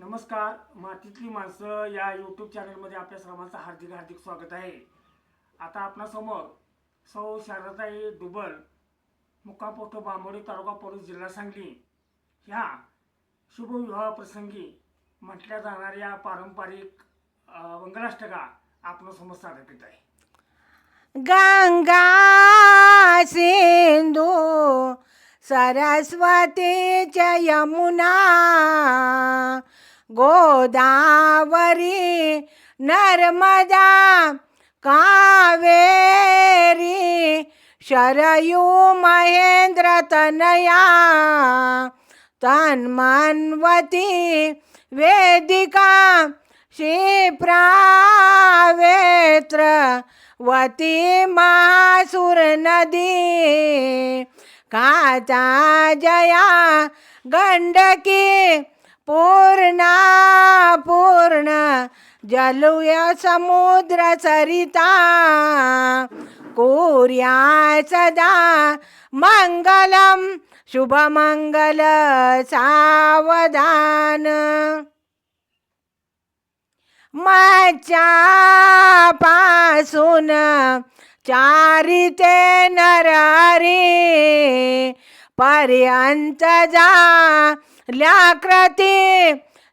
नमस्कार मातीतली माणसं या यूट्यूब चॅनलमध्ये आपल्या सर्वांचं हार्दिक हार्दिक स्वागत आहे. आता आपणासमोर सौ शारदाई दुबल मुक्काम बांबोडी तालुका पोलीस जिल्हा सांगली. ह्या शुभविवाह प्रसंगी म्हटल्या जाणाऱ्या पारंपरिक मंगलाष्टका आपणासमोर सादर करीत आहे. गंगा सिंधू सरस्वती च यमुना गोदावरी नर्मदा कावेरी शरयू महेंद्र तनया तन्मन्वती वेदिका क्षिप्रावेत्र वती महासुर काचा जया गंडकी पूर्णा पूर्ण जलुय समुद्र सरिता कोर्या सदा मंगलम शुभमंगल सावधान। पासून चारिते नरारी पर्यंत जा ल्याकृती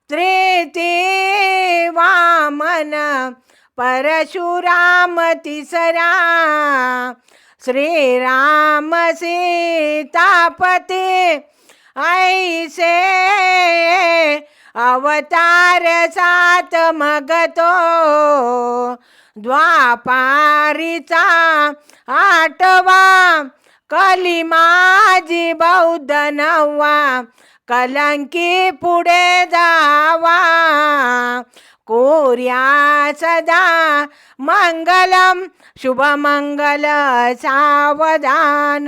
त्रिती वामन परशुराम तिसरा श्रीराम सीतापती ऐसे अवतार सात मगतो द्वापारीचा आठवा. कली माझी बौद्ध नववा कलंकी पुढे जावा. कोर्या सदा मंगलम शुभमंगल सावधान.